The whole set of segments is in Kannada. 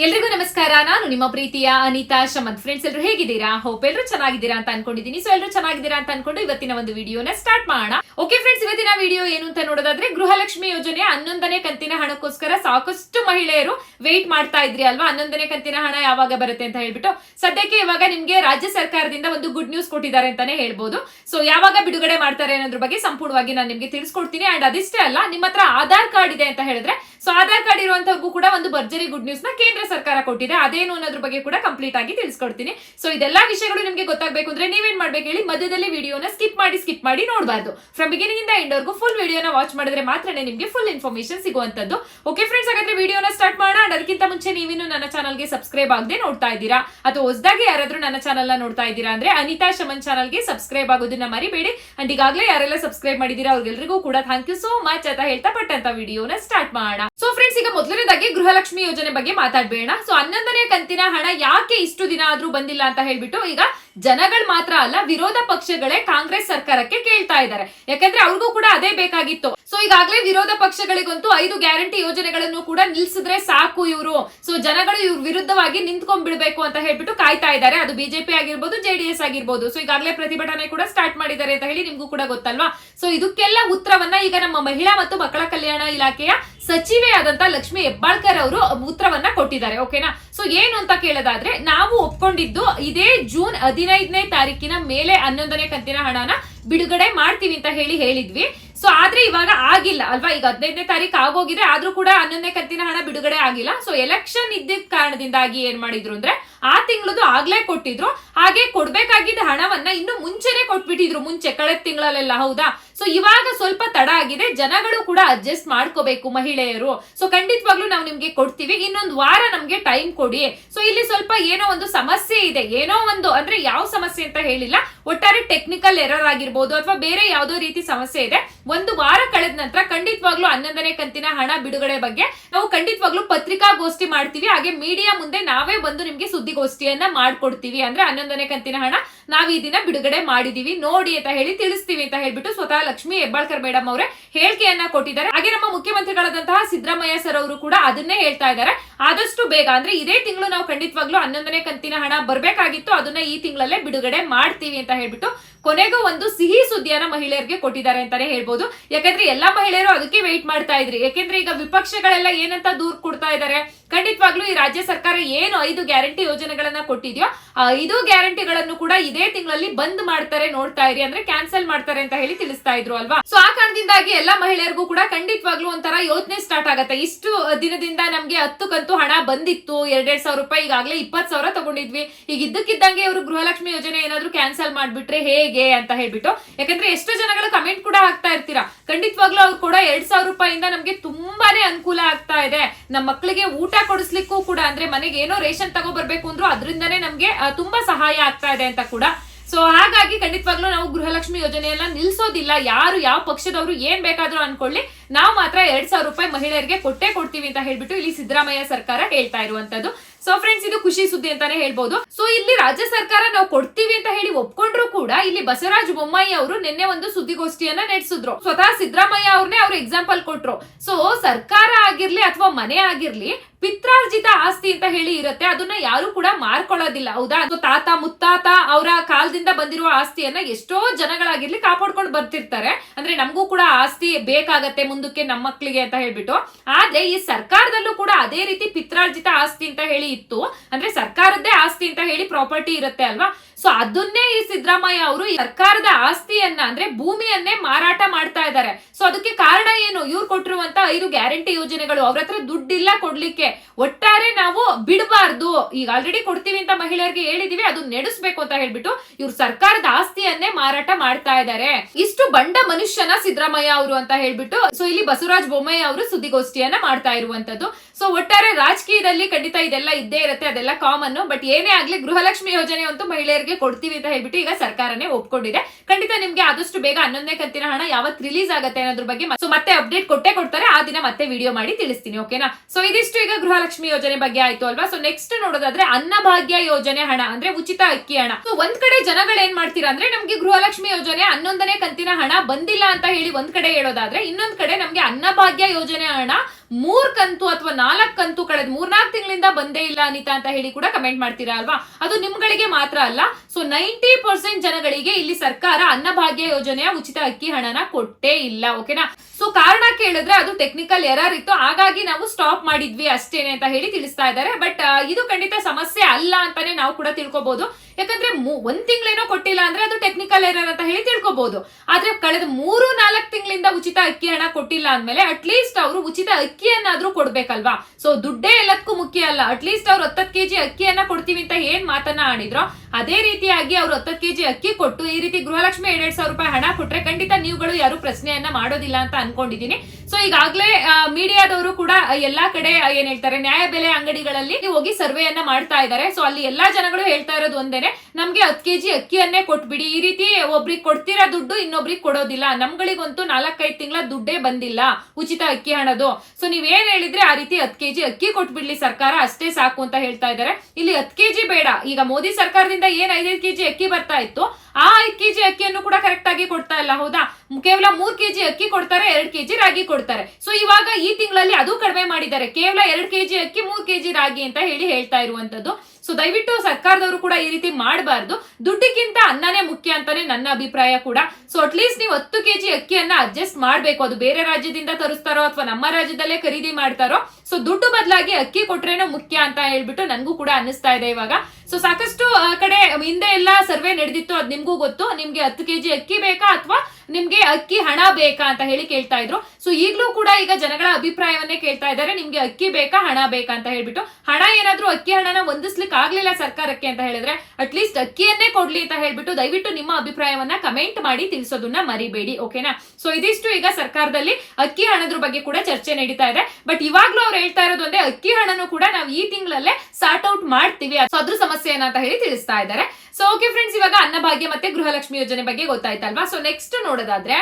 ಎಲ್ರಿಗೂ ನಮಸ್ಕಾರ. ನಾನು ನಿಮ್ಮ ಪ್ರೀತಿಯ ಅನಿತಾ ಶಮಂತ್. ಫ್ರೆಂಡ್ಸ್ ಎಲ್ಲರೂ ಹೇಗಿದ್ದೀರಾ? ಹೋಪ್ ಎಲ್ಲರೂ ಚೆನ್ನಾಗಿದ್ದೀರಾ ಅಂತ ಅನ್ಕೊಂಡಿದ್ದೀನಿ. ಸೊ ಎಲ್ಲರೂ ಚೆನ್ನಾಗಿದ್ದೀರಾ ಅಂತ ಅನ್ಕೊಂಡು ಇವತ್ತಿನ ಒಂದು ವಿಡಿಯೋನ ಸ್ಟಾರ್ಟ್ ಮಾಡೋಣ. ಓಕೆ ಫ್ರೆಂಡ್ಸ್ ಇವತ್ತಿನ ವಿಡಿಯೋ ಏನು ಅಂತ ನೋಡೋದಾದ್ರೆ, ಗೃಹಲಕ್ಷ್ಮಿ ಯೋಜನೆ ಹನ್ನೊಂದನೇ ಕಂತಿನ ಹಣಕ್ಕೋಸ್ಕರ ಸಾಕಷ್ಟು ಮಹಿಳೆಯರು ವೇಟ್ ಮಾಡ್ತಾ ಇದ್ರಿ ಅಲ್ವಾ? ಹನ್ನೊಂದನೇ ಕಂತಿನ ಹಣ ಯಾವಾಗ ಬರುತ್ತೆ ಅಂತ ಹೇಳ್ಬಿಟ್ಟು, ಸದ್ಯಕ್ಕೆ ಇವಾಗ ನಿಮ್ಗೆ ರಾಜ್ಯ ಸರ್ಕಾರದಿಂದ ಒಂದು ಗುಡ್ ನ್ಯೂಸ್ ಕೊಟ್ಟಿದ್ದಾರೆ ಅಂತಾನೆ ಹೇಳ್ಬೋದು. ಸೊ ಯಾವಾಗ ಬಿಡುಗಡೆ ಮಾಡ್ತಾರೆ ಅನ್ನೋದ್ರ ಬಗ್ಗೆ ಸಂಪೂರ್ಣವಾಗಿ ನಾನು ನಿಮ್ಗೆ ತಿಳಿಸ್ಕೊಡ್ತೀನಿ. ಅಂಡ್ ಅದಿಷ್ಟೇ ಅಲ್ಲ, ನಿಮ್ಮ ಹತ್ರ ಆಧಾರ್ ಕಾರ್ಡ್ ಇದೆ ಅಂತ ಹೇಳಿದ್ರೆ ಸೊ ಆಧಾರ್ ಕಾರ್ಡ್ ಇರುವಂತವ್ರಿಗೂ ಕೂಡ ಒಂದು ಭರ್ಜರಿ ಗುಡ್ ನ್ಯೂಸ್ನ ಕೇಂದ್ರ ಸರ್ಕಾರ ಕೊಟ್ಟಿದೆ, ಅದೇನು ಅನ್ನೋದ್ರ ಬಗ್ಗೆ ಕೂಡ ಕಂಪ್ಲೀಟ್ ಆಗಿ ತಿಳಿಸ್ಕೊಡ್ತೀನಿ. ಸೊ ಇದೆಲ್ಲಾ ವಿಷಯಗಳು ನಿಮ್ಗೆ ಗೊತ್ತಾಗಬೇಕು ಅಂದ್ರೆ ನೀವೇನ್ ಮಾಡ್ಬೇಕು ಹೇಳಿ ಮಧ್ಯದಲ್ಲಿ ವಿಡಿಯೋನ ಸ್ಕಿಪ್ ಮಾಡಿ ಸ್ಕಿಪ್ ಮಾಡಿ ನೋಡಬಾರ್ದು. ಫ್ರಮ್ ಬಿಗಿನಿಂಗ್ ಇಂದ ಎಂಡ್ ವರ್ಗೂ ಫುಲ್ ವಿಡಿಯೋನ ವಾಚ್ ಮಾಡಿದ್ರೆ ಮಾತ್ರನೇ ನಿಮ್ಗೆ ಫುಲ್ ಇನ್ಫಾರ್ಮೇಶನ್ ಸಿಗುವಂತದ್ದು ಓಕೆ ಫ್ರೆಂಡ್ಸ್ ಹಾಗಾದ್ರೆ ವಿಡಿಯೋನ ಸ್ಟಾರ್ಟ್ ಮಾಡೋಣ. ಅದಕ್ಕಿಂತ ಮುಂಚೆ ನೀವಿನ್ನು ನನ್ನ ಚಾನಲ್ಗೆ ಸಬ್ಸ್ಕ್ರೈಬ್ ಆಗದೆ ನೋಡ್ತಾ ಇದ್ದೀರಾ? ಅಥವಾ ಹೊಸದಾಗಿ ಯಾರಾದ್ರೂ ನನ್ನ ಚಾನಲ್ನ ನೋಡ್ತಾ ಇದ್ದೀರಾ ಅಂದ್ರೆ ಅನಿತಾ ಶಮನ್ ಚಾನಲ್ಗೆ ಸಬ್ಸ್ಕ್ರೈಬ್ ಆಗೋದನ್ನ ಮರಿಬೇಡಿ. ಅಂಡ್ ಈಗಾಗಲೇ ಯಾರೆಲ್ಲ ಸಬ್ಸ್ಕ್ರೈಬ್ ಮಾಡಿದೀರಾ ಅವ್ರಿಗೆಲ್ಲರಿಗೂ ಕೂಡ ಥ್ಯಾಂಕ್ ಯು ಸೋ ಮಚ್ ಅಂತ ಹೇಳ್ತಾ ಪಟ್ಟಂತ ವಿಡಿಯೋನ ಸ್ಟಾರ್ಟ್ ಮಾಡೋಣ. ಸೊ ಫ್ರೆಂಡ್ಸ್ ಈಗ ಮೊದಲನೇದಾಗಿ ಗೃಹಲಕ್ಷ್ಮಿ ಯೋಜನೆ ಬಗ್ಗೆ ಮಾತಾಡ್ಬೇಡ ಸೊ ಹನ್ನೊಂದನೇ ಕಂತಿನ ಹಣ ಯಾಕೆ ಇಷ್ಟು ದಿನ ಆದ್ರೂ ಬಂದಿಲ್ಲ ಅಂತ ಹೇಳ್ಬಿಟ್ಟು ಈಗ ಜನಗಳು ಮಾತ್ರ ಅಲ್ಲ, ವಿರೋಧ ಪಕ್ಷಗಳೇ ಕಾಂಗ್ರೆಸ್ ಸರ್ಕಾರಕ್ಕೆ ಕೇಳ್ತಾ ಇದ್ದಾರೆ. ಯಾಕಂದ್ರೆ ಅವ್ರಿಗೂ ಕೂಡ ಅದೇ ಬೇಕಾಗಿತ್ತು. ಸೊ ಈಗಾಗಲೇ ವಿರೋಧ ಪಕ್ಷಗಳಿಗಂತೂ ಐದು ಗ್ಯಾರಂಟಿ ಯೋಜನೆಗಳನ್ನು ಕೂಡ ನಿಲ್ಸಿದ್ರೆ ಸಾಕು ಇವರು. ಸೊ ಜನಗಳು ಇವ್ರ ವಿರುದ್ಧವಾಗಿ ನಿಂತ್ಕೊಂಡ್ ಬಿಡಬೇಕು ಅಂತ ಹೇಳ್ಬಿಟ್ಟು ಕಾಯ್ತಾ ಇದ್ದಾರೆ. ಅದು ಬಿಜೆಪಿ ಆಗಿರ್ಬೋದು ಜೆಡಿಎಸ್ ಆಗಿರ್ಬೋದು. ಸೊ ಈಗಾಗಲೇ ಪ್ರತಿಭಟನೆ ಕೂಡ ಸ್ಟಾರ್ಟ್ ಮಾಡಿದ್ದಾರೆ ಅಂತ ಹೇಳಿ ನಿಮ್ಗೂ ಕೂಡ ಗೊತ್ತಲ್ವಾ? ಸೊ ಇದಕ್ಕೆಲ್ಲ ಉತ್ತರವನ್ನ ಈಗ ನಮ್ಮ ಮಹಿಳಾ ಮತ್ತು ಮಕ್ಕಳ ಕಲ್ಯಾಣ ಇಲಾಖೆಯ ಸಚಿವೆ ಆದಂತ ಲಕ್ಷ್ಮಿ ಹೆಬ್ಬಾಳ್ಕರ್ ಅವರು ಉತ್ತರವನ್ನ ಕೊಟ್ಟಿದ್ದಾರೆ ಓಕೆನಾ ಸೊ ಏನು ಅಂತ ಕೇಳೋದಾದ್ರೆ, ನಾವು ಒಪ್ಕೊಂಡಿದ್ದು ಇದೇ ಜೂನ್ ಹದಿನೈದನೇ ತಾರೀಕಿನ ಮೇಲೆ ಹನ್ನೊಂದನೇ ಕಂತಿನ ಹಣನ ಬಿಡುಗಡೆ ಮಾಡ್ತೀವಿ ಅಂತ ಹೇಳಿ ಹೇಳಿದ್ವಿ. ಸೊ ಆದ್ರೆ ಇವಾಗ ಆಗಿಲ್ಲ, ಅಲ್ವಾ? ಈಗ ಹದಿನೈದನೇ ತಾರೀಕು ಆಗೋಗಿದೆ, ಆದ್ರೂ ಕೂಡ ಹನ್ನೊಂದನೇ ಕತ್ತಿನ ಹಣ ಬಿಡುಗಡೆ ಆಗಿಲ್ಲ. ಸೊ ಎಲೆಕ್ಷನ್ ಇದ್ದಿದ್ದ ಕಾರಣದಿಂದಾಗಿ ಏನ್ ಮಾಡಿದ್ರು ಅಂದ್ರೆ, ಆ ತಿಂಗಳದು ಆಗ್ಲೇ ಕೊಟ್ಟಿದ್ರು. ಹಾಗೆ ಕೊಡ್ಬೇಕಾಗಿದ್ದ ಹಣವನ್ನ ಇನ್ನು ಮುಂಚೆನೆ ಕೊಟ್ಬಿಟ್ಟಿದ್ರು, ಮುಂಚೆ, ಕಳೆದ ತಿಂಗಳಲ್ಲೆಲ್ಲ, ಹೌದಾ? ಸೊ ಇವಾಗ ಸ್ವಲ್ಪ ತಡ ಆಗಿದೆ, ಜನಗಳು ಕೂಡ ಅಡ್ಜಸ್ಟ್ ಮಾಡ್ಕೋಬೇಕು ಮಹಿಳೆಯರು. ಸೊ ಖಂಡಿತವಾಗ್ಲೂ ನಾವು ನಿಮ್ಗೆ ಕೊಡ್ತೀವಿ, ಇನ್ನೊಂದು ವಾರ ನಮ್ಗೆ ಟೈಮ್ ಕೊಡಿ. ಸೊ ಇಲ್ಲಿ ಸ್ವಲ್ಪ ಏನೋ ಒಂದು ಸಮಸ್ಯೆ ಇದೆ, ಏನೋ ಒಂದು, ಅಂದ್ರೆ ಯಾವ ಸಮಸ್ಯೆ ಅಂತ ಹೇಳಿಲ್ಲ ಒಟ್ಟಾರೆ ಟೆಕ್ನಿಕಲ್ ಎರರ್ ಆಗಿರ್ಬೋದು ಅಥವಾ ಬೇರೆ ಯಾವುದೋ ರೀತಿ ಸಮಸ್ಯೆ ಇದೆ, ಒಂದು ವಾರ ಕಳೆದ ನಂತರ ಖಂಡಿತವಾಗ್ಲೂ ಹನ್ನೊಂದನೇ ಕಂತಿನ ಹಣ ಬಿಡುಗಡೆ ಬಗ್ಗೆ ನಾವು ಖಂಡಿತವಾಗ್ಲೂ ಪತ್ರಿಕಾಗೋಷ್ಠಿ ಮಾಡ್ತೀವಿ. ಹಾಗೆ ಮೀಡಿಯಾ ಮುಂದೆ ನಾವೇ ಬಂದು ನಿಮ್ಗೆ ಸುದ್ದಿಗೋಷ್ಠಿಯನ್ನ ಮಾಡ್ಕೊಡ್ತೀವಿ. ಅಂದ್ರೆ ಹನ್ನೊಂದನೇ ಕಂತಿನ ಹಣ ನಾವ್ ಈ ದಿನ ಬಿಡುಗಡೆ ಮಾಡಿದೀವಿ. ನೋಡಿ ಅಂತ ಹೇಳಿ ತಿಳಿಸ್ತೀವಿ ಅಂತ ಹೇಳ್ಬಿಟ್ಟು ಸ್ವತಃ ಲಕ್ಷ್ಮಿ ಹೆಬ್ಬಾಳ್ಕರ್ ಮೇಡಮ್ ಅವರೇ ಹೇಳಿಕೆಯನ್ನ ಕೊಟ್ಟಿದ್ದಾರೆ. ಹಾಗೆ ನಮ್ಮ ಮುಖ್ಯಮಂತ್ರಿಗಳಾದಂತಹ ಸಿದ್ದರಾಮಯ್ಯ ಸರ್ ಅವರು ಕೂಡ ಅದನ್ನೇ ಹೇಳ್ತಾ ಇದ್ದಾರೆ. ಆದಷ್ಟು ಬೇಗ, ಅಂದ್ರೆ ಇದೇ ತಿಂಗಳು ನಾವು ಖಂಡಿತವಾಗ್ಲೂ ಹನ್ನೊಂದನೇ ಕಂತಿನ ಹಣ ಬರ್ಬೇಕಾಗಿತ್ತು. ಅದನ್ನ ಈ ತಿಂಗಳಲ್ಲೇ ಬಿಡುಗಡೆ ಮಾಡ್ತೀವಿ ಅಂತ ಹೇಳ್ಬಿಟ್ಟು ಕೊನೆಗೂ ಒಂದು ಸಿಹಿ ಸುದ್ದಿಯನ್ನ ಮಹಿಳೆಯರಿಗೆ ಕೊಟ್ಟಿದ್ದಾರೆ ಅಂತಾನೆ ಹೇಳ್ಬೋದು. ಯಾಕಂದ್ರೆ ಎಲ್ಲಾ ಮಹಿಳೆಯರು ಅದಕ್ಕೆ ವೆಯ್ಟ್ ಮಾಡ್ತಾ ಇದ್ರಿ. ಯಾಕಂದ್ರೆ ಈಗ ವಿಪಕ್ಷಗಳೆಲ್ಲ ಏನಂತ ದೂರ್ ಕೊಡ್ತಾ ಇದಾರೆ? ಖಂಡಿತವಾಗ್ಲೂ ಈ ರಾಜ್ಯ ಸರ್ಕಾರ ಏನು ಐದು ಗ್ಯಾರಂಟಿ ಯೋಜನೆಗಳನ್ನ ಕೊಟ್ಟಿದ್ಯೋ, ಆ ಐದು ಗ್ಯಾರಂಟಿಗಳನ್ನು ಕೂಡ ಇದೇ ತಿಂಗಳಲ್ಲಿ ಬಂದ್ ಮಾಡ್ತಾರೆ ನೋಡ್ತಾ ಇರಿ ಅಂದ್ರೆ ಕ್ಯಾನ್ಸಲ್ ಮಾಡ್ತಾರೆ ಅಂತ ಹೇಳಿ ತಿಳಿಸ್ತಾ ಇದ್ರು ಅಲ್ವಾ? ಸೊ ಆ ಕಾರಣದಿಂದಾಗಿ ಎಲ್ಲಾ ಮಹಿಳೆಯರಿಗೂ ಕೂಡ ಖಂಡಿತವಾಗ್ಲೂ ಒಂಥರ ಯೋಜನೆ ಸ್ಟಾರ್ಟ್ ಆಗತ್ತೆ. ಇಷ್ಟು ದಿನದಿಂದ ನಮ್ಗೆ ಹತ್ತು ಕಂತು ಹಣ ಬಂದಿತ್ತು. ಎರಡೆರಡ್ ಸಾವಿರ ರೂಪಾಯಿ ಈಗಾಗಲೇ ಇಪ್ಪತ್ ಸಾವಿರ ತಗೊಂಡಿದ್ವಿ. ಈಗ ಇದ್ದಕ್ಕಿದ್ದಂಗೆ ಇವರು ಗೃಹಲಕ್ಷ್ಮಿ ಯೋಜನೆ ಏನಾದ್ರು ಕ್ಯಾನ್ಸಲ್ ಮಾಡ್ಬಿಟ್ರೆ ಹೇಗೆ? ಅಂತ ಹೇಳ್ಬಿಟ್ಟು. ಯಾಕಂದ್ರೆ ಎಷ್ಟು ಜನಗಳು ಕಮೆಂಟ್ ಕೂಡ ಹಾಕ್ತಾ ಇರ್ತೀರಾ. ಖಂಡಿತವಾಗ್ಲೂ ಅವ್ರು ಕೂಡ ಎರಡ್ ಸಾವಿರ ರೂಪಾಯಿಂದ ನಮ್ಗೆ ತುಂಬಾನೇ ಅನುಕೂಲ ಆಗ್ತಾ ಇದೆ. ನಮ್ಮ ಮಕ್ಕಳಿಗೆ ಊಟ ಕೊಡಿಸ್ಲಿಕ್ಕೂ ಕೂಡ, ಅಂದ್ರೆ ಮನೆಗೆ ಏನೋ ರೇಷನ್ ತಗೋ ಬರ್ಬೇಕು ಅಂದ್ರೂ ಅದರಿಂದನೇ ನಮ್ಗೆ ತುಂಬಾ ಸಹಾಯ ಆಗ್ತಾ ಇದೆ ಅಂತ ಕೂಡ. ಸೊ ಹಾಗಾಗಿ ಖಂಡಿತವಾಗ್ಲೂ ನಾವು ಗೃಹಲಕ್ಷ್ಮಿ ಯೋಜನೆಯನ್ನ ನಿಲ್ಸೋದಿಲ್ಲ. ಯಾರು ಯಾವ ಪಕ್ಷದವರು ಏನ್ ಬೇಕಾದ್ರೂ ಅನ್ಕೊಳ್ಳಿ. ನಾವು ಮಾತ್ರ ಎರಡ್ ಸಾವಿರ ರೂಪಾಯಿ ಮಹಿಳೆಯರಿಗೆ ಕೊಟ್ಟೆ ಕೊಡ್ತೀವಿ ಅಂತ ಹೇಳ್ಬಿಟ್ಟು ಇಲ್ಲಿ ಸಿದ್ದರಾಮಯ್ಯ ಸರ್ಕಾರ ಹೇಳ್ತಾ ಇರುವಂತದ್ದು. ಸೊ ಫ್ರೆಂಡ್ಸ್ ಇದು ಖುಷಿ ಸುದ್ದಿ ಅಂತಾನೆ ಹೇಳ್ಬೋದು. ಸೊ ಇಲ್ಲಿ ರಾಜ್ಯ ಸರ್ಕಾರ ನಾವು ಕೊಡ್ತೀವಿ ಅಂತ ಹೇಳಿ ಒಪ್ಕೊಂಡ್ರು ಕೂಡ ಇಲ್ಲಿ ಬಸವರಾಜ ಬೊಮ್ಮಾಯಿ ಅವರು ನಿನ್ನೆ ಒಂದು ಸುದ್ದಿಗೋಷ್ಠಿಯನ್ನ ನಡೆಸಿದ್ರು. ಸ್ವತಃ ಸಿದ್ದರಾಮಯ್ಯ ಅವ್ರನ್ನೇ ಅವ್ರು ಎಕ್ಸಾಂಪಲ್ ಕೊಟ್ರು. ಸೊ ಸರ್ಕಾರ ಆಗಿರ್ಲಿ ಅಥವಾ ಮನೆ ಆಗಿರ್ಲಿ ಪಿತ್ರಾರ್ಜಿತ ಆಸ್ತಿ ಅಂತ ಹೇಳಿ ಇರುತ್ತೆ. ಅದನ್ನ ಯಾರು ಕೂಡ ಮಾರ್ಕೊಳ್ಳೋದಿಲ್ಲ, ಹೌದಾ? ತಾತ ಮುತ್ತಾತ ಅವರ ಕಾಲದಿಂದ ಬಂದಿರುವ ಆಸ್ತಿಯನ್ನ ಎಷ್ಟೋ ಜನಗಳಾಗಿರ್ಲಿ ಕಾಪಾಡ್ಕೊಂಡು ಬರ್ತಿರ್ತಾರೆ. ಅಂದ್ರೆ ನಮಗೂ ಕೂಡ ಆಸ್ತಿ ಬೇಕಾಗತ್ತೆ ಮುಂದಕ್ಕೆ ನಮ್ಮ ಮಕ್ಕಳಿಗೆ ಅಂತ ಹೇಳ್ಬಿಟ್ಟು. ಆದ್ರೆ ಈ ಸರ್ಕಾರದಲ್ಲೂ ಕೂಡ ಅದೇ ರೀತಿ ಪಿತ್ರಾರ್ಜಿತ ಆಸ್ತಿ ಅಂತ ಹೇಳಿ ಇತ್ತು. ಅಂದ್ರೆ ಸರ್ಕಾರದ್ದೇ ಆಸ್ತಿ ಅಂತ ಹೇಳಿ ಪ್ರಾಪರ್ಟಿ ಇರುತ್ತೆ ಅಲ್ವಾ? ಸೊ ಅದನ್ನೇ ಈ ಸಿದ್ದರಾಮಯ್ಯ ಅವರು ಸರ್ಕಾರದ ಆಸ್ತಿಯನ್ನ, ಅಂದ್ರೆ ಭೂಮಿಯನ್ನೇ ಮಾರಾಟ ಮಾಡ್ತಾ ಇದ್ದಾರೆ. ಸೊ ಅದಕ್ಕೆ ಕಾರಣ ಏನು? ಇವ್ರು ಕೊಟ್ಟಿರುವಂತ ಐದು ಗ್ಯಾರಂಟಿ ಯೋಜನೆಗಳು. ಅವ್ರ ಹತ್ರ ದುಡ್ಡಿಲ್ಲ ಕೊಡ್ಲಿಕ್ಕೆ. ಒಟ್ಟಾರೆ ನಾವು ಬಿಡಬಾರ್ದು. ಈಗ ಆಲ್ರೆಡಿ ಕೊಡ್ತೀವಿ ಅಂತ ಮಹಿಳೆಯರಿಗೆ ಹೇಳಿದೀವಿ ಅದು ನಡೆಸ್ಬೇಕು ಅಂತ ಹೇಳ್ಬಿಟ್ಟು ಇವ್ರು ಸರ್ಕಾರದ ಆಸ್ತಿಯನ್ನೇ ಮಾರಾಟ ಮಾಡ್ತಾ ಇದ್ದಾರೆ. ಇಷ್ಟು ಬಂಡ ಮನುಷ್ಯನ ಸಿದ್ದರಾಮಯ್ಯ ಅವರು ಅಂತ ಹೇಳ್ಬಿಟ್ಟು ಸೊ ಇಲ್ಲಿ ಬಸವರಾಜ ಬೊಮ್ಮಾಯಿ ಅವರು ಸುದ್ದಿಗೋಷ್ಠಿಯನ್ನ ಮಾಡ್ತಾ ಇರುವಂತದ್ದು. ಸೊ ಒಟ್ಟಾರೆ ರಾಜಕೀಯದಲ್ಲಿ ಖಂಡಿತ ಇದೆಲ್ಲ ಇದ್ದೇ ಇರುತ್ತೆ, ಅದೆಲ್ಲ ಕಾಮನ್ ಬಟ್ ಏನೇ ಆಗ್ಲಿ ಗೃಹಲಕ್ಷ್ಮಿ ಯೋಜನೆ ಅಂತೂ ಮಹಿಳೆಯರಿಗೆ ಕೊಡ್ತೀವಿ ಅಂತ ಹೇಳ್ಬಿಟ್ಟು ಈಗ ಸರ್ಕಾರನೇ ಒಪ್ಕೊಂಡಿದೆ. ಖಂಡಿತ ನಿಮ್ಗೆ ಆದಷ್ಟು ಬೇಗ ಹನ್ನೊಂದನೇ ಕಂತಿನ ಹಣ ಯಾವತ್ತು ರಿಲೀಸ್ ಆಗುತ್ತೆ ಅನ್ನೋದ್ರ ಬಗ್ಗೆ ಸೊ ಮತ್ತೆ ಅಪ್ಡೇಟ್ ಕೊಟ್ಟೆ ಕೊಡ್ತಾರೆ. ಆ ದಿನ ಮತ್ತೆ ವಿಡಿಯೋ ಮಾಡಿ ತಿಳಿಸ್ತೀನಿ ಓಕೆನಾ ಸೊ ಇದಿಷ್ಟು ಈಗ ಗೃಹಲಕ್ಷ್ಮಿ ಯೋಜನೆ ಬಗ್ಗೆ ಆಯ್ತು ಅಲ್ವಾ? ಸೊ ನೆಕ್ಸ್ಟ್ ನೋಡೋದಾದ್ರೆ ಅನ್ನಭಾಗ್ಯ ಯೋಜನೆ ಹಣ, ಅಂದ್ರೆ ಉಚಿತ ಅಕ್ಕಿ ಹಣ. ಸೊ ಒಂದ್ ಕಡೆ ಜನಗಳು ಏನ್ ಮಾಡ್ತೀರಾ ಅಂದ್ರೆ ನಮ್ಗೆ ಗೃಹಲಕ್ಷ್ಮಿ ಯೋಜನೆ ಹನ್ನೊಂದನೇ ಕಂತಿನ ಹಣ ಬಂದಿಲ್ಲ ಅಂತ ಹೇಳಿ ಒಂದ್ ಕಡೆ ಹೇಳೋದಾದ್ರೆ ಇನ್ನೊಂದ್ ಕಡೆ ನಮ್ಗೆ ಅನ್ನಭಾಗ್ಯ ಯೋಜನೆ ಹಣ ಮೂರ್ ಕಂತು ಅಥವಾ ನಾಲ್ಕು ಕಂತು ಕಳೆದ ಮೂರ್ನಾಲ್ಕು ತಿಂಗಳಿಂದ ಬಂದೇ ಇಲ್ಲ ಅನಿತಾ ಅಂತ ಹೇಳಿ ಕೂಡ ಕಮೆಂಟ್ ಮಾಡ್ತೀರಾ ಅಲ್ವಾ? ಅದು ನಿಮ್ಗಳಿಗೆ ಮಾತ್ರ ಅಲ್ಲ. ಸೊ ನೈಂಟಿ ಪರ್ಸೆಂಟ್ ಜನಗಳಿಗೆ ಇಲ್ಲಿ ಸರ್ಕಾರ ಅನ್ನಭಾಗ್ಯ ಯೋಜನೆಯ ಉಚಿತ ಅಕ್ಕಿ ಹಣನ ಕೊಟ್ಟೇ ಇಲ್ಲ ಓಕೆನಾ ಸೊ ಕಾರಣ ಕೇಳಿದ್ರೆ ಅದು ಟೆಕ್ನಿಕಲ್ ಎರರ್ ಇತ್ತು. ಹಾಗಾಗಿ ನಾವು ಸ್ಟಾಪ್ ಮಾಡಿದ್ವಿ ಅಷ್ಟೇನೆ ಅಂತ ಹೇಳಿ ತಿಳಿಸ್ತಾ ಇದ್ದಾರೆ. ಬಟ್ ಇದು ಖಂಡಿತ ಸಮಸ್ಯೆ ಅಲ್ಲ ಅಂತಾನೆ ನಾವು ಕೂಡ ತಿಳ್ಕೊಬಹುದು ಯಾಕಂದ್ರೆ ಒಂದ್ ತಿಂಗಳೇನೋ ಕೊಟ್ಟಿಲ್ಲ ಅಂದ್ರೆ ಅದು ಟೆಕ್ನಿಕಲ್ ಎರರ್ ಅಂತ ಹೇಳಿ ತಿಳ್ಕೊಬಹುದು ಆದ್ರೆ ಕಳೆದ ಮೂರು ನಾಲ್ಕು ತಿಂಗಳಿಂದ ಉಚಿತ ಅಕ್ಕಿ ಹಣ ಕೊಟ್ಟಿಲ್ಲ ಅಂದ್ಮೇಲೆ ಅಟ್ಲೀಸ್ಟ್ ಅವರು ಉಚಿತ ಅಕ್ಕಿಯನ್ನಾದ್ರೂ ಕೊಡ್ಬೇಕಲ್ವಾ? ಸೊ ದುಡ್ಡೇ ಎಲ್ಲದಕ್ಕೂ ಮುಖ್ಯ ಅಲ್ಲ. ಅಟ್ಲೀಸ್ಟ್ ಅವ್ರು ಹತ್ತತ್ತು ಕೆಜಿ ಅಕ್ಕಿಯನ್ನ ಕೊಡ್ತೀವಿ ಅಂತ ಏನ್ ಮಾತನ್ನ ಆಡಿದ್ರು ಅದೇ ರೀತಿಯಾಗಿ ಅವರು ಹತ್ತತ್ತು ಕೆಜಿ ಅಕ್ಕಿ ಕೊಟ್ಟು ಈ ರೀತಿ ಗೃಹಲಕ್ಷ್ಮಿ ಎರಡ್ ಸಾವಿರ ರೂಪಾಯಿ ಹಣ ಕೊಟ್ರೆ ಖಂಡಿತ ನೀವುಗಳು ಯಾರು ಪ್ರಶ್ನೆಯನ್ನ ಮಾಡೋದಿಲ್ಲ ಅಂತ ಅನ್ಕೊಂಡಿದ್ದೀನಿ. ಸೊ ಈಗಾಗಲೇ ಮೀಡಿಯಾದವರು ಕೂಡ ಎಲ್ಲಾ ಕಡೆ ಏನ್ ಹೇಳ್ತಾರೆ ನ್ಯಾಯಬೆಲೆ ಅಂಗಡಿಗಳಲ್ಲಿ ಹೋಗಿ ಸರ್ವೆಯನ್ನ ಮಾಡ್ತಾ ಇದ್ದಾರೆ. ಸೊ ಅಲ್ಲಿ ಎಲ್ಲಾ ಜನಗಳು ಹೇಳ್ತಾ ಇರೋದು ಒಂದೇನೆ, ನಮ್ಗೆ ಹತ್ತು ಕೆಜಿ ಅಕ್ಕಿಯನ್ನೇ ಕೊಟ್ಬಿಡಿ. ಈ ರೀತಿ ಒಬ್ರಿಗೆ ಕೊಡ್ತಿರೋ ದುಡ್ಡು, ಇನ್ನೊಬ್ರಿಗೆ ಕೊಡೋದಿಲ್ಲ. ನಮ್ಗಳಿಗಂತೂ ನಾಲ್ಕೈದು ತಿಂಗಳ ದುಡ್ಡೇ ಬಂದಿಲ್ಲ ಉಚಿತ ಅಕ್ಕಿ ಹಣದು. ಸೊ ನೀವೇನ್ ಹೇಳಿದ್ರೆ ಆ ರೀತಿ ಹತ್ತು ಕೆಜಿ ಅಕ್ಕಿ ಕೊಟ್ಬಿಡ್ಲಿ ಸರ್ಕಾರ, ಅಷ್ಟೇ ಸಾಕು ಅಂತ ಹೇಳ್ತಾ ಇದ್ದಾರೆ. ಇಲ್ಲಿ ಹತ್ತು ಕೆಜಿ ಬೇಡ. ಈಗ ಮೋದಿ ಸರ್ಕಾರದಿಂದ ಏನ್ ಐದೈದು ಕೆಜಿ ಅಕ್ಕಿ ಬರ್ತಾ ಇತ್ತು, ಆ ಐದು ಕೆಜಿ ಅಕ್ಕಿಯನ್ನು ಕೂಡ ಕರೆಕ್ಟ್ ಆಗಿ ಕೊಡ್ತಾ ಇಲ್ಲ, ಹೌದಾ? ಕೇವಲ ಮೂರ್ ಕೆಜಿ ಅಕ್ಕಿ ಕೊಡ್ತಾರೆ, ಎರಡ್ ಕೆಜಿ ರಾಗಿ ಕೊಡ್ತಾರೆ. ಸೊ ಇವಾಗ ಈ ತಿಂಗಳಲ್ಲಿ ಅದು ಕಡಿಮೆ ಮಾಡಿದ್ದಾರೆ. ಕೇವಲ ಎರಡ್ ಕೆಜಿ ಅಕ್ಕಿ, ಮೂರ್ ಕೆಜಿ ರಾಗಿ ಅಂತ ಹೇಳಿ ಹೇಳ್ತಾ ಇರುವಂತದ್ದು. ಸೊ ದಯವಿಟ್ಟು ಸರ್ಕಾರದವರು ಕೂಡ ಈ ರೀತಿ ಮಾಡಬಾರ್ದು. ದುಡ್ಡಿಗಿಂತ ಅನ್ನನೇ ಮುಖ್ಯ ಅಂತಾನೆ ನನ್ನ ಅಭಿಪ್ರಾಯ ಕೂಡ. ಸೊ ಅಟ್ಲೀಸ್ಟ್ ನೀವು ಹತ್ತು ಕೆಜಿ ಅಕ್ಕಿಯನ್ನ ಅಡ್ಜಸ್ಟ್ ಮಾಡಬೇಕು. ಅದು ಬೇರೆ ರಾಜ್ಯದಿಂದ ತರಿಸ್ತಾರೋ ಅಥವಾ ನಮ್ಮ ರಾಜ್ಯದಲ್ಲೇ ಖರೀದಿ ಮಾಡ್ತಾರೋ. ಸೊ ದುಡ್ಡು ಬದಲಾಗಿ ಅಕ್ಕಿ ಕೊಟ್ರೇನೋ ಮುಖ್ಯ ಅಂತ ಹೇಳ್ಬಿಟ್ಟು ನನಗೂ ಕೂಡ ಅನ್ನಿಸ್ತಾ ಇದೆ ಇವಾಗ. ಸೊ ಸಾಕಷ್ಟು ಕಡೆ ಹಿಂದೆ ಎಲ್ಲ ಸರ್ವೆ ನಡೆದಿತ್ತು. ಅದು ನಿಮ್ಗೂ ಗೊತ್ತು. ನಿಮ್ಗೆ ಹತ್ತು ಕೆಜಿ ಅಕ್ಕಿ ಬೇಕಾ ಅಥವಾ ನಿಮ್ಗೆ ಅಕ್ಕಿ ಹಣ ಬೇಕಾ ಅಂತ ಹೇಳಿ ಕೇಳ್ತಾ ಇದ್ರು. ಸೊ ಈಗಲೂ ಕೂಡ ಈಗ ಜನಗಳ ಅಭಿಪ್ರಾಯವನ್ನೇ ಕೇಳ್ತಾ ಇದ್ದಾರೆ. ನಿಮ್ಗೆ ಅಕ್ಕಿ ಬೇಕಾ, ಹಣ ಬೇಕಾ ಅಂತ ಹೇಳ್ಬಿಟ್ಟು. ಹಣ ಏನಾದ್ರೂ ಅಕ್ಕಿ ಹಣನ ಹೊಂದಿಸ್ಲಿಕ್ಕೆ ಆಗ್ಲಿಲ್ಲ ಸರ್ಕಾರಕ್ಕೆ ಅಂತ ಹೇಳಿದ್ರೆ ಅಟ್ಲೀಸ್ಟ್ ಅಕ್ಕಿಯನ್ನೇ ಕೊಡ್ಲಿ ಅಂತ ಹೇಳ್ಬಿಟ್ಟು ದಯವಿಟ್ಟು ನಿಮ್ಮ ಅಭಿಪ್ರಾಯವನ್ನ ಕಮೆಂಟ್ ಮಾಡಿ ತಿಳಿಸೋದನ್ನ ಮರಿಬೇಡಿ ಓಕೆನಾ ಸೊ ಇದಿಷ್ಟು ಈಗ ಸರ್ಕಾರದಲ್ಲಿ ಅಕ್ಕಿ ಹಣದ್ರ ಬಗ್ಗೆ ಕೂಡ ಚರ್ಚೆ ನಡೀತಾ ಇದೆ. ಬಟ್ ಇವಾಗ್ಲೂ ಅವ್ರು ಹೇಳ್ತಾ ಇರೋದು ಅಂದ್ರೆ ಅಕ್ಕಿ ಹಣನು ಕೂಡ ನಾವು ಈ ತಿಂಗಳಲ್ಲೇ ಸಾರ್ಟ್ ಔಟ್ ಮಾಡ್ತೀವಿ. ಅದ್ರ ಸಮಸ್ಯೆ ಏನಂತ ಹೇಳಿ ತಿಳಿಸ್ತಾ ಇದ್ದಾರೆ. ಸೊ ಓಕೆ ಫ್ರೆಂಡ್ಸ್ ಇವಾಗ ಅನ್ನಭಾಗ್ಯ ಮತ್ತೆ ಗೃಹಲಕ್ಷ್ಮಿ ಯೋಜನೆ ಬಗ್ಗೆ ಗೊತ್ತಾಯ್ತಲ್ವಾ? ಸೊ ನೆಕ್ಸ್ಟ್ ನೋಡೋದಾದ್ರೆ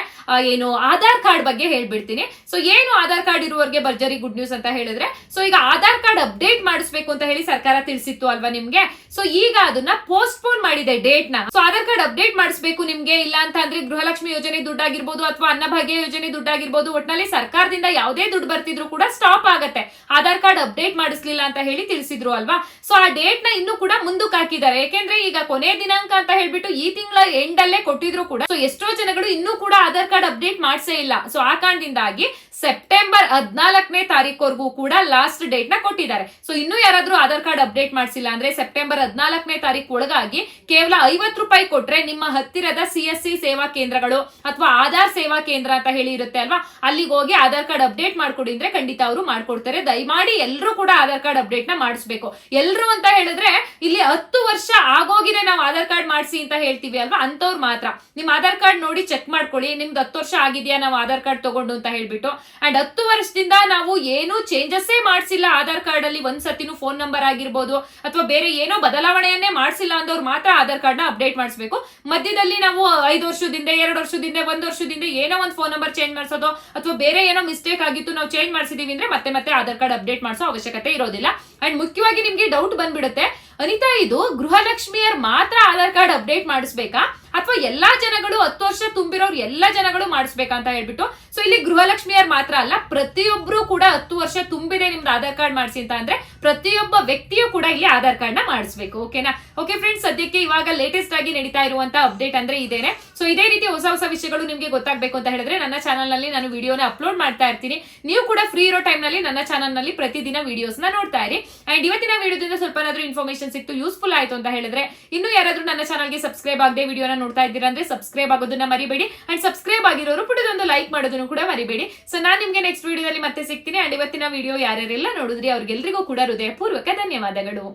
ಏನು ಆಧಾರ್ ಕಾರ್ಡ್ ಬಗ್ಗೆ ಹೇಳ್ಬಿಡ್ತೀನಿ. ಸೊ ಏನು ಆಧಾರ್ ಕಾರ್ಡ್ ಇರುವವರಿಗೆ ಭರ್ಜರಿ ಗುಡ್ ನ್ಯೂಸ್ ಅಂತ ಹೇಳಿದ್ರೆ ಸೊ ಈಗ ಆಧಾರ್ ಕಾರ್ಡ್ ಅಪ್ಡೇಟ್ ಮಾಡಿಸ್ಬೇಕು ಅಂತ ಹೇಳಿ ಸರ್ಕಾರ ತಿಳಿಸಿತ್ತು ಅಲ್ವಾ ನಿಮ್ಗೆ? ಸೊ ಈಗ ಅದನ್ನ ಪೋಸ್ಟ್ಪೋನ್ ಮಾಡಿದೆ ಡೇಟ್ನ. ಸೊ ಆಧಾರ್ ಕಾರ್ಡ್ ಅಪ್ಡೇಟ್ ಮಾಡಿಸ್ಬೇಕು ನಿಮ್ಗೆ? ಇಲ್ಲ ಅಂತ ಅಂದ್ರೆ ಗೃಹಲಕ್ಷ್ಮಿ ಯೋಜನೆ ದುಡ್ಡಾಗಿರ್ಬೋದು ಅಥವಾ ಅನ್ನಭಾಗ್ಯ ಯೋಜನೆ ದುಡ್ಡಾಗಿರ್ಬೋದು, ಒಟ್ನಲ್ಲಿ ಸರ್ಕಾರದಿಂದ ಯಾವುದೇ ದುಡ್ಡು ಬರ್ತಿದ್ರು ಕೂಡ ಸ್ಟಾಪ್ ಆಗುತ್ತೆ. ಆಧಾರ್ ಕಾರ್ಡ್ ಅಪ್ಡೇಟ್ ಮಾಡಿಸ್ಲಿಲ್ಲ ಅಂತ ಹೇಳಿ ತಿಳಿಸಿದ್ರು ಅಲ್ವಾ? ಸೊ ಆ ಡೇಟ್ನ ಇನ್ನೂ ಕೂಡ ಮುಂದಕ್ಕೆ ಹಾಕಿದ್ದಾರೆ. ಯಾಕೆಂದ್ರೆ ಈಗ ಕೊನೆ ದಿನಾಂಕ ಅಂತ ಹೇಳ್ಬಿಟ್ಟು ಈ ತಿಂಗಳ ಎಂಡ್ ಅಲ್ಲೇ ಕೊಟ್ಟಿದ್ರು ಕೂಡ. ಸೊ ಎಷ್ಟೋ ಜನಗಳು ಇನ್ನೂ ಕೂಡ ಆಧಾರ್ ಕಾರ್ಡ್ ಅಪ್ಡೇಟ್ ಮಾಡ್ಸೇ ಇಲ್ಲ. ಸೊ ಆ ಕಾರಣದಿಂದಾಗಿ ಸೆಪ್ಟೆಂಬರ್ ಹದಿನಾಲ್ಕನೇ ತಾರೀಕುವರೆಗೂ ಕೂಡ ಲಾಸ್ಟ್ ಡೇಟ್ನ ಕೊಟ್ಟಿದ್ದಾರೆ. ಸೊ ಇನ್ನು ಯಾರಾದ್ರೂ ಆಧಾರ್ ಕಾರ್ಡ್ ಅಪ್ಡೇಟ್ ಮಾಡಿಸಿಲ್ಲ ಅಂದ್ರೆ ಸೆಪ್ಟೆಂಬರ್ ಹದಿನಾಲ್ಕನೇ ತಾರೀಕು ಒಳಗಾಗಿ ಕೇವಲ ಐವತ್ತು ರೂಪಾಯಿ ಕೊಟ್ರೆ ನಿಮ್ಮ ಹತ್ತಿರದ ಸಿ ಸಿ ಸೇವಾ ಕೇಂದ್ರಗಳು ಅಥವಾ ಆಧಾರ್ ಸೇವಾ ಕೇಂದ್ರ ಅಂತ ಹೇಳಿ ಇರುತ್ತೆ ಅಲ್ವಾ? ಅಲ್ಲಿಗೆ ಹೋಗಿ ಆಧಾರ್ ಕಾರ್ಡ್ ಅಪ್ಡೇಟ್ ಮಾಡ್ಕೊಡಿ ಅಂದ್ರೆ ಖಂಡಿತ ಅವರು ಮಾಡ್ಕೊಡ್ತಾರೆ. ದಯಮಾಡಿ ಎಲ್ಲರೂ ಕೂಡ ಆಧಾರ್ ಕಾರ್ಡ್ ಅಪ್ಡೇಟ್ನ ಮಾಡಿಸ್ಬೇಕು. ಎಲ್ರು ಅಂತ ಹೇಳಿದ್ರೆ ಇಲ್ಲಿ ಹತ್ತು ವರ್ಷ ಆಗೋಗಿದೆ ನಾವು ಆಧಾರ್ ಕಾರ್ಡ್ ಮಾಡಿಸಿ ಅಂತ ಹೇಳ್ತೀವಿ ಅಲ್ವಾ? ಅಂತವ್ರು ಮಾತ್ರ. ನಿಮ್ ಆಧಾರ್ ಕಾರ್ಡ್ ನೋಡಿ ಚೆಕ್ ಮಾಡ್ಕೊಳ್ಳಿ. ನಿಮ್ದು ಹತ್ತು ವರ್ಷ ಆಗಿದೆಯಾ ನಾವು ಆಧಾರ್ ಕಾರ್ಡ್ ತಗೊಂಡು ಅಂತ ಹೇಳ್ಬಿಟ್ಟು. ಅಂಡ್ ಹತ್ತು ವರ್ಷದಿಂದ ನಾವು ಏನು ಚೇಂಜಸ್ಸೇ ಮಾಡಿಸಿಲ್ಲ. ಆಧಾರ್ ಕಾರ್ಡ್ ಅಲ್ಲಿ ಒಂದ್ ಸತಿನೂ ಫೋನ್ ನಂಬರ್ ಆಗಿರ್ಬೋದು, ಅಥವಾ ಬೇರೆ ಏನೋ ಬದಲಾವಣೆಯನ್ನೇ ಮಾಡಿಸಿಲ್ಲ ಅಂದವ್ರು ಮಾತ್ರ ಆಧಾರ್ ಕಾರ್ಡ್ನ ಅಪ್ಡೇಟ್ ಮಾಡಿಸ್ಬೇಕು. ಮಧ್ಯದಲ್ಲಿ ನಾವು ಐದು ವರ್ಷದಿಂದ, ಎರಡು ವರ್ಷದಿಂದ, ಒಂದ್ ವರ್ಷದಿಂದ ಏನೋ ಒಂದು ಫೋನ್ ನಂಬರ್ ಚೇಂಜ್ ಮಾಡಿಸೋದು, ಅಥವಾ ಬೇರೆ ಏನೋ ಮಿಸ್ಟೇಕ್ ಆಗಿತ್ತು ನಾವು ಚೇಂಜ್ ಮಾಡಿಸಿದೀವಿ ಅಂದ್ರೆ ಮತ್ತೆ ಮತ್ತೆ ಆಧಾರ್ ಕಾರ್ಡ್ ಅಪ್ಡೇಟ್ ಮಾಡಿಸೋ ಅವಶ್ಯಕತೆ ಇರೋದಿಲ್ಲ. ಅಂಡ್ ಮುಖ್ಯವಾಗಿ ನಿಮ್ಗೆ ಡೌಟ್ ಬಂದ್ಬಿಡುತ್ತೆ. ಅನಿತಾ, ಇದು ಗೃಹಲಕ್ಷ್ಮಿಯರ್ ಮಾತ್ರ ಆಧಾರ್ ಕಾರ್ಡ್ ಅಪ್ಡೇಟ್ ಮಾಡಿಸ್ಬೇಕಾ? ಅಥವಾ ಎಲ್ಲಾ ಜನಗಳು ಹತ್ತು ವರ್ಷ ತುಂಬಿರೋರು ಎಲ್ಲಾ ಜನಗಳು ಮಾಡಿಸ್ಬೇಕಾ ಅಂತ ಹೇಳ್ಬಿಟ್ಟು? ಸೊ ಇಲ್ಲಿ ಗೃಹಲಕ್ಷ್ಮಿಯರ್ ಮಾತ್ರ ಅಲ್ಲ, ಪ್ರತಿಯೊಬ್ರು ಕೂಡ ಹತ್ತು ವರ್ಷ ತುಂಬಿದೆ ನಿಮ್ದು ಆಧಾರ್ ಕಾರ್ಡ್ ಮಾಡಿಸಿ ಅಂತ ಅಂದ್ರೆ ಪ್ರತಿಯೊಬ್ಬ ವ್ಯಕ್ತಿಯು ಕೂಡ ಇಲ್ಲಿ ಆಧಾರ್ ಕಾರ್ಡ್ನ ಮಾಡಿಸ್ಬೇಕು, ಓಕೆನಾ? ಓಕೆ ಫ್ರೆಂಡ್ಸ್ ಸದ್ಯಕ್ಕೆ ಇವಾಗ ಲೇಟೆಸ್ಟ್ ಆಗಿ ನಡೀತಾ ಇರುವಂತ ಅಪ್ಡೇಟ್ ಅಂದ್ರೆ ಇದೇನೆ. ಸೊ ಇದೇ ರೀತಿ ಹೊಸ ಹೊಸ ವಿಷಯಗಳು ನಿಮ್ಗೆ ಗೊತ್ತಾಗಬೇಕು ಅಂತ ಹೇಳಿದ್ರೆ ನನ್ನ ಚಾನಲ್ನಲ್ಲಿ ನಾನು ವಿಡಿಯೋನ ಅಪ್ಲೋಡ್ ಮಾಡ್ತಾ ಇರ್ತೀನಿ. ನೀವು ಕೂಡ ಫ್ರೀ ಇರೋ ಟೈಮ್ನಲ್ಲಿ ನನ್ನ ಚಾನಲ್ನಲ್ಲಿ ಪ್ರತಿದಿನ ವಿಡಿಯೋಸ್ನ ನೋಡ್ತಾ ಇರಿ. ಅಂಡ್ ಇವತ್ತಿನ ವಿಡಿಯೋದಿಂದ ಸ್ವಲ್ಪ ಏನಾದ್ರೂ ಇನ್ಫಾರ್ಮೇಶನ್ ಸಿಕ್ತು ಯೂಸ್ಫುಲ್ ಆಯ್ತು ಅಂತ ಹೇಳಿದ್ರೆ ಇನ್ನು ಯಾರಾದ್ರೂ ನನ್ನ ಚಾನಲ್ಗೆ ಸಬ್ಸ್ಕ್ರೈಬ್ ಆಗದೆ ವಿಡಿಯೋನ ನೋಡ್ತಾ ಇದ್ದೀರಾ ಅಂದ್ರೆ ಸಬ್ಸ್ಕ್ರೈಬ್ ಆಗೋದನ್ನ ಮರಿಬೇಡಿ. ಅಂಡ್ ಸಬ್ಸ್ಕ್ರೈಬ್ ಆಗಿರೋರು ಪುಟದೊಂದು ಲೈಕ್ ಮಾಡೋದನ್ನು ಕೂಡ ಮರಿಬೇಡಿ. ಸೊ ನಾನು ನಿಮ್ಗೆ ನೆಕ್ಸ್ಟ್ ವಿಡಿಯೋದಲ್ಲಿ ಮತ್ತೆ ಸಿಗ್ತೀನಿ. ಅಂಡ್ ಇವತ್ತಿನ ವಿಡಿಯೋ ಯಾರ್ಯಾರೆಲ್ಲ ನೋಡಿದ್ರಿ ಅವ್ರಿಗೆಲ್ರಿಗೂ ಕೂಡ ಹೃದಯಪೂರ್ವಕ ಧನ್ಯವಾದಗಳು.